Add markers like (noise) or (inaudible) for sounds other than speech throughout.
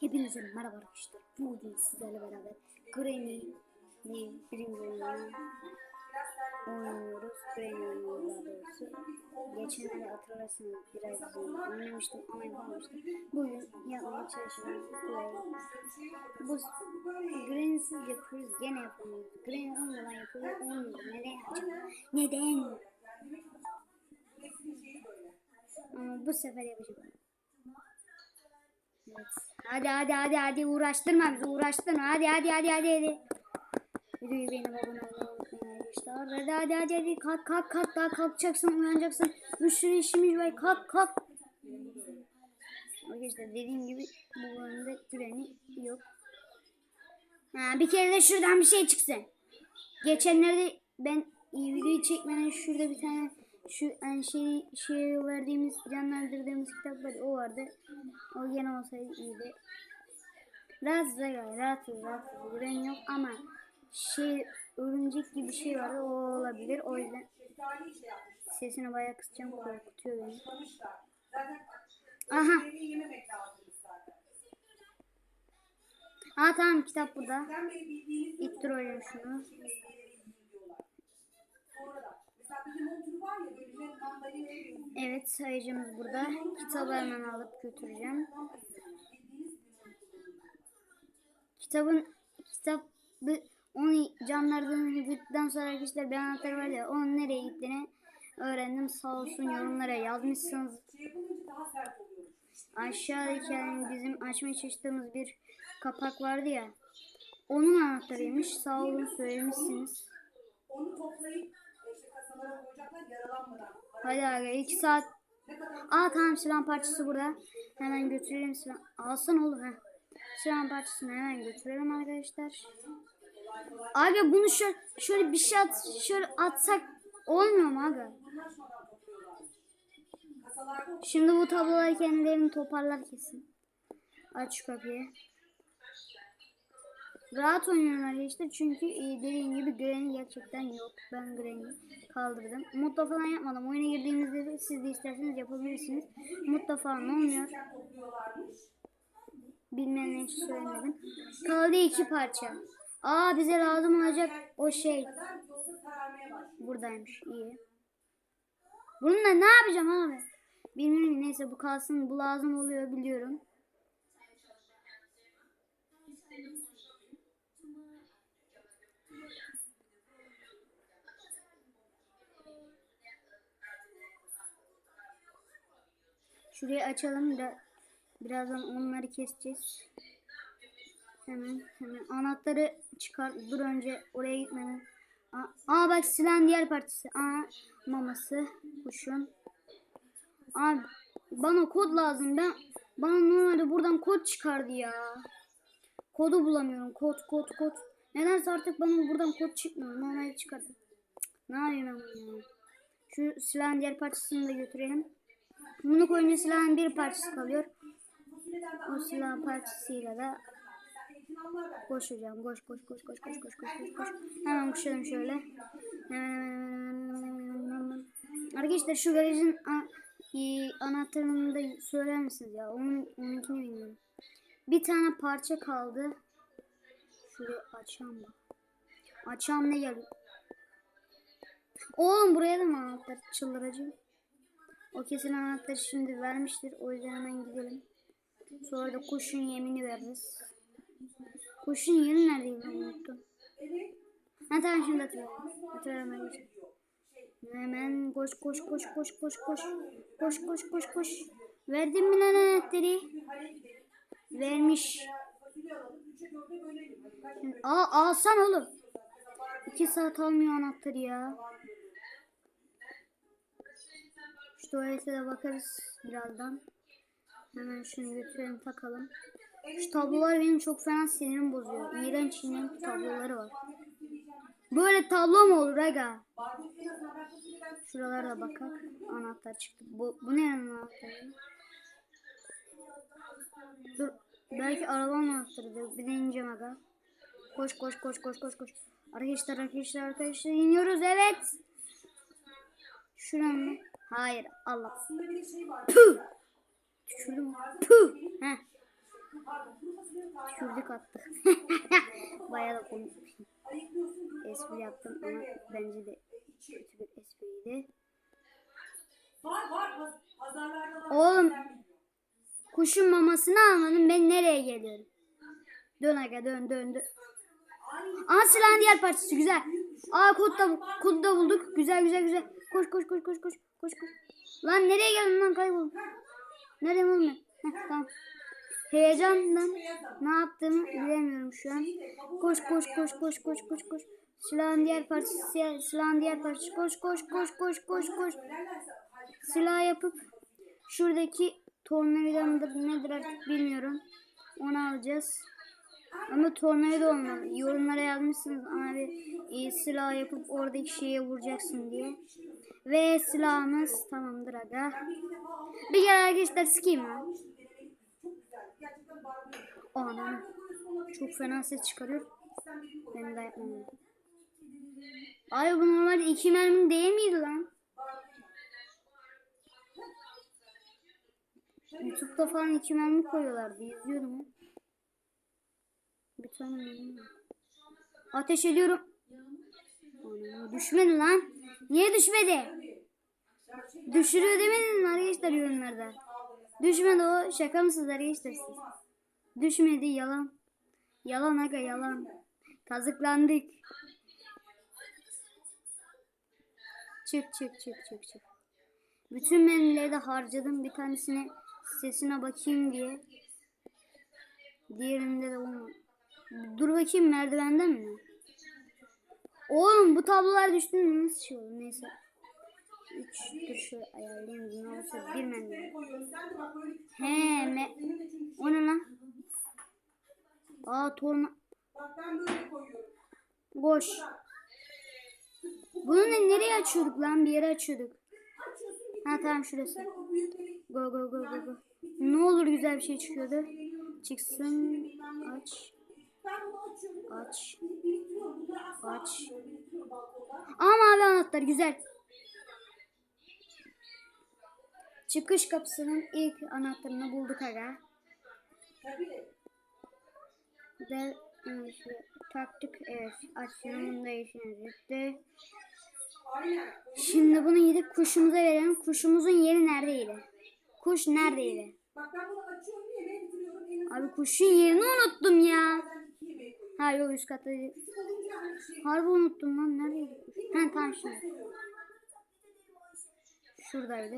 Hepinize merhaba arkadaşlar. Bugün sizlerle beraber Granny'nin birinci oyununu oynuyoruz. Granny oynuyoruz daha doğrusu. Geçenlerde hatırlarsanız biraz oynamıştım ama yapamamıştım. Bugün yapmaya. Play. Bu Granny'siz yapıyoruz. Gene yapamıyoruz. Granny olmadan yapıyoruz. Olmuyor. Neden acaba? Neden? Ama bu sefer yapacağım. Evet. Hadi hadi hadi hadi uğraştırma bizi uğraştırma. Hadi hadi hadi hadi hadi. Abone olmayı unutmayın arkadaşlar. Hadi hadi hadi hadi kalk kalk kalk daha kalkacaksın uyanacaksın. Bir sürü işimiz var kalk kalk. Arkadaşlar dediğim gibi bu bölümde treni yok. Ha, bir kere de şuradan bir şey çıksın. Geçenlerde ben iyi videoyu çekmeden şurada bir tane şu yani şey şey verdiğimiz canlandırdığımız kitap vardı o vardı. O gene olsaydı iyiydi. Rahatsız galiba rahatsız rahatsız gören yok ama şey örümcek gibi bir şey vardı o olabilir o yüzden sesini bayağı kısacağım korkutuyor beni. Aha. Aa tamam kitap burada. İttir şunu. Evet sayıcımız burada. Kitabı hemen alıp götüreceğim. Kitabın kitabı onu canlandırdıktan sonra arkadaşlar bir anahtar var ya onun nereye gittiğini öğrendim. Sağ olsun yorumlara yazmışsınız. Aşağıdaki yani bizim açmaya çalıştığımız bir kapak vardı ya. Onun anahtarıymış. Sağ olun söylemişsiniz. Onu toplayıp kasalara koyacaklar yaralanmadan. Hadi abi 2 saat. Aa tamam silah parçası burada. Hemen götürelim silah. Alsana oğlum ha. Silah parçasını hemen götürelim arkadaşlar. Abi bunu şöyle, şöyle bir şey at, şöyle atsak olmuyor mu abi? Şimdi bu tablolar kendilerini toparlar kesin. Aç şu kapıyı. Rahat oynuyorum arkadaşlar çünkü e, dediğim gibi Granny gerçekten yok. Ben Granny kaldırdım. Mutlu falan yapmadım. Oyuna girdiğinizde de siz de isterseniz yapabilirsiniz. Mutlu falan olmuyor. Bilmeyenler için söylemedim. Kaldı iki parça. Aa bize lazım olacak o şey. Buradaymış iyi. Bununla ne yapacağım abi? Bilmiyorum neyse bu kalsın bu lazım oluyor biliyorum. Şurayı açalım da birazdan onları keseceğiz. Hemen hemen anahtarı çıkar. Dur önce oraya gitmeden. Aa, aa bak silahın diğer parçası. Aa maması kuşun. Abi bana kod lazım. Ben bana normalde buradan kod çıkardı ya. Kodu bulamıyorum. Kod kod kod. Nedense artık bana buradan kod çıkmıyor. Normalde çıkardı. Ne yapayım ben bunu? Şu silahın diğer parçasını da götürelim. Bunu koyunca silahın bir parçası kalıyor. O silah parçasıyla da koşacağım. Koş koş koş koş koş koş koş koş koş. Hemen koşalım şöyle. Arkadaşlar şu garajın e, anahtarını da söyler misiniz ya? Onun, onunkini bilmiyorum. Bir tane parça kaldı. Şurayı açalım bak. Açalım ne geliyor? Oğlum buraya da mı anahtar çıldıracağım? O kesin anahtarı şimdi vermiştir. O yüzden hemen gidelim. Sonra da kuşun yemini veririz. Kuşun yeri neredeydi unuttum. Ha tamam şimdi. Hatırladım arkadaşlar. Hemen koş koş koş koş koş koş. Koş koş koş koş. Verdin mi lan anahtarı? Vermiş. Aa alsan oğlum. İki saat almıyor anahtarı ya. Tuvalete de bakarız birazdan. Hemen şunu götürelim takalım. Şu tablolar benim çok fena sinirimi bozuyor. İğrenç iğrenç tabloları var. Böyle tablo mu olur aga? Şuralara bakak. Anahtar çıktı. Bu, bu ne anahtarı? Dur. Belki arabanın anahtarıdır. Bir deneyeceğim aga. Koş koş koş koş koş koş. Arkadaşlar arkadaşlar arkadaşlar iniyoruz evet. Şuran mı? Hayır Allah. Puh. Düşürdüm. Puh. Heh. Pardon kuru fasulyenin kaynağı. Düşürdük attık. (laughs) Bayağı da komik bir şey. Espri yaptım ama bence de kötü bir espriydi. Oğlum. Kuşun mamasını almadım ben nereye geliyorum? Dön aga dön dön dön. Aa silahın diğer parçası güzel. Aa kod da, kod da bulduk. Güzel güzel güzel. Koş koş koş koş koş koş koş. Lan nereye geldin lan kayboldum. Nereye oğlum tamam. Heyecandan ne yaptığımı bilemiyorum şu an. Koş koş koş koş koş koş koş. Silahın diğer parçası silahın diğer parçası koş koş koş koş koş koş. Silah yapıp şuradaki tornavida mıdır nedir artık bilmiyorum. Onu alacağız. Ama tornavida olmalı. Yorumlara yazmışsınız abi e, silah yapıp oradaki şeye vuracaksın diye. Ve silahımız tamamdır aga. Bir kere arkadaşlar sikeyim. Gerçekten barbunya. Anam. Çok fena ses çıkarıyor. Sen bir koy. Ben de yapmam. Ay bu normalde iki mermi değil miydi lan? Youtube'da falan iki mermi koyuyorlardı. İzliyordum. Bir tane mermi. Ateş ediyorum. Düşmedi lan. Niye düşmedi? Düşürüyor demedin mi arkadaşlar yorumlarda? Düşmedi o. Şaka mısınız arkadaşlar siz? Düşmedi yalan. Yalan aga yalan. Kazıklandık. Çık çık çık çık çık. Bütün menüleri de harcadım. Bir tanesine sesine bakayım diye. Diğerinde de olmadı. Dur bakayım merdivenden mi? Oğlum bu tablolar düştü mü? Nasıl şey? Neyse. 3 dur şöyle ayarlayayım. Ne olursa böyle küçük. He me o ne lan? Aa torna. Boş. Bunu ne, nereye açıyorduk lan? Bir yere açıyorduk. Ha tamam şurası. Go go go go go. Ne olur güzel bir şey çıkıyordu. Çıksın. Aç. Aç. Aç. Aa mavi anahtar güzel. Çıkış kapısının ilk anahtarını bulduk aga. Ve evet, şu taktık evet açılımında işimiz bitti. Şimdi bunu gidip kuşumuza verelim. Kuşumuzun yeri neredeydi? Kuş neredeydi? Abi kuşun yerini unuttum ya. Ha yok üst katta. Harbi unuttum lan neredeydi kuş? Ha tamam şimdi. Şuradaydı.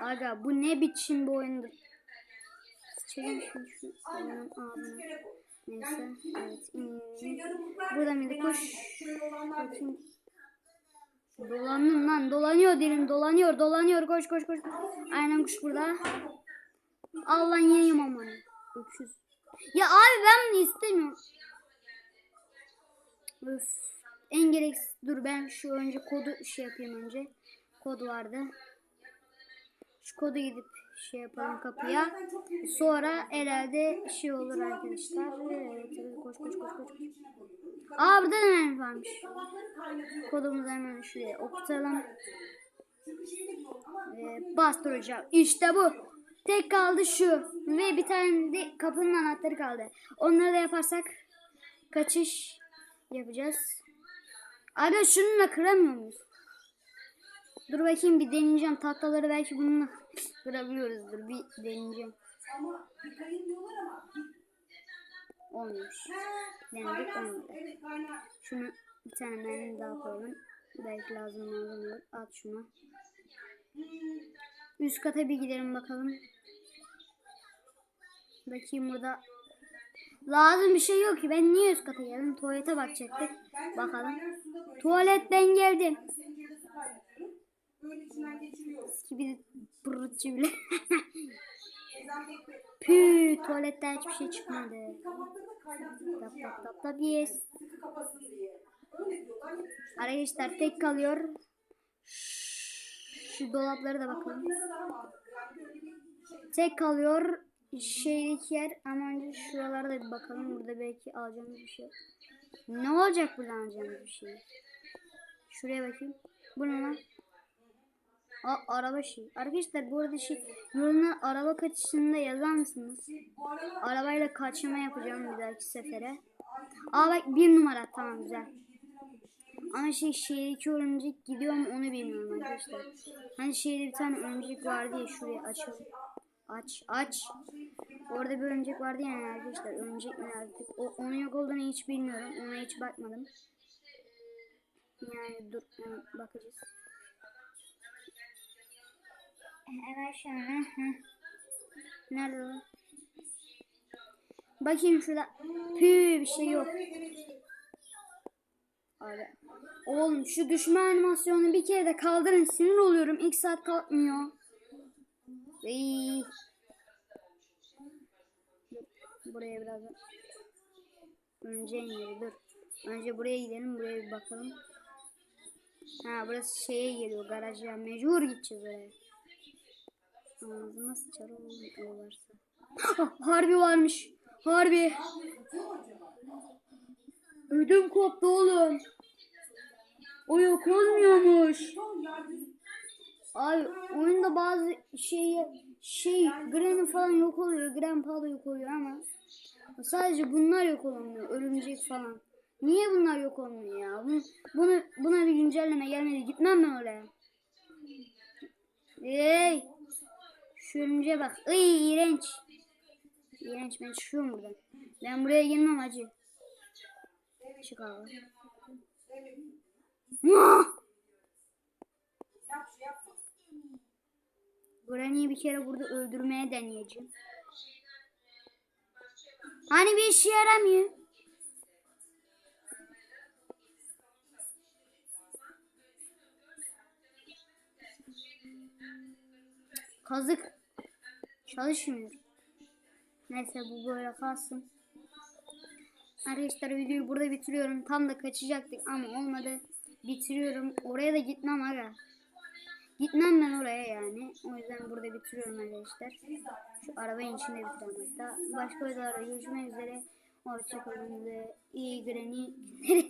Aga bu ne biçim bir oyundur. Çekin şunu şu oyunun koy. Neyse evet. Burada da mıydı. Bakayım. Dolandım lan dolanıyor dilim dolanıyor dolanıyor koş koş koş. Aynen kuş burada. Al lan yiyeyim aman. Öküz. Ya abi ben istemiyorum. Öf. En gereksiz. Dur ben şu önce kodu şey yapayım önce. Kod vardı. Şu kodu gidip şey yapalım kapıya. Sonra herhalde şey olur arkadaşlar. Evet, evet, koş koş koş koş. Aa burada da mermi varmış. Kodumuzu hemen şuraya okutalım. Şey Ee, bastır hocam. İşte bu. Tek kaldı şu. Ve bir tane de kapının anahtarı kaldı. Onları da yaparsak kaçış yapacağız. Aga şununla kıramıyor muyuz? Dur bakayım bir deneyeceğim. Tahtaları belki bununla (laughs) kırabiliyoruzdur. Bir deneyeceğim. ama diyorlar. He, Denedik olmadı. Şunu bir tane mermi daha koyalım. Belki lazım lazım olur. At şunu. Üst kata bir gidelim bakalım. Bakayım burada. Lazım bir şey yok ki. Ben niye üst kata geldim? Tuvalete bakacaktık. Bakalım. Tuvaletten geldim. Gibi pırıtçı bile. Pü tuvaletten hiçbir şey çıkmadı. Tap Şey tap tap tap yes. Arkadaşlar tek kalıyor. Şu dolaplara da bakalım. Şey. Tek kalıyor şeydeki yer ama önce şuralara da bir bakalım. Burada belki alacağımız bir şey. Ne olacak buradan alacağımız bir şey? Şuraya bakayım. Bu ne lan? Aa, araba şey. Arkadaşlar bu arada şey yorumlar araba kaçışında yazar mısınız? Arabayla kaçırma yapacağım bir dahaki sefere. Aa bak bir numara tamam güzel. Ama şey şehirdeki örümcek gidiyor mu onu bilmiyorum arkadaşlar. Hani şehirde bir tane örümcek vardı ya şuraya açalım. Aç aç. Orada bir örümcek vardı yani arkadaşlar. Örümcek mi artık? O, onun yok olduğunu hiç bilmiyorum. Ona hiç bakmadım. Yani dur bakacağız. Hemen şöyle. heh. Nerede o? Bakayım şurada. Pü bir şey yok. Abi. Oğlum şu düşme animasyonunu bir kere de kaldırın. Sinir oluyorum. İlk saat kalkmıyor. Ey. Buraya biraz Önce yeri dur. Önce buraya gidelim. Buraya bir bakalım. Ha burası şeye geliyor. Garaja. Mecbur gideceğiz oraya. Ağzıma sıçar o varsa. Harbi varmış. Harbi. Ödüm koptu oğlum. O yok olmuyormuş. Abi oyunda bazı şey şey Granny falan yok oluyor. Grandpa da yok oluyor ama sadece bunlar yok olmuyor. Örümcek falan. Niye bunlar yok olmuyor ya? Bunu, bunu buna bir güncelleme gelmedi. Gitmem mi oraya? Ey! Şu örümceğe bak. Iy iğrenç. İğrenç ben çıkıyorum buradan. Ben buraya girmem acı. Çık abi. Muah! Granny'i bir kere burada öldürmeye deneyeceğim. Hani bir işe yaramıyor. Kazık çalışmıyor. Neyse bu böyle kalsın. Arkadaşlar videoyu burada bitiriyorum. Tam da kaçacaktık ama olmadı. Bitiriyorum. Oraya da gitmem aga. Gitmem ben oraya yani. O yüzden burada bitiriyorum arkadaşlar. Şu arabanın içinde bitireyim hatta. Başka videolarda görüşmek üzere. Hoşçakalın ve iyi granny. (laughs)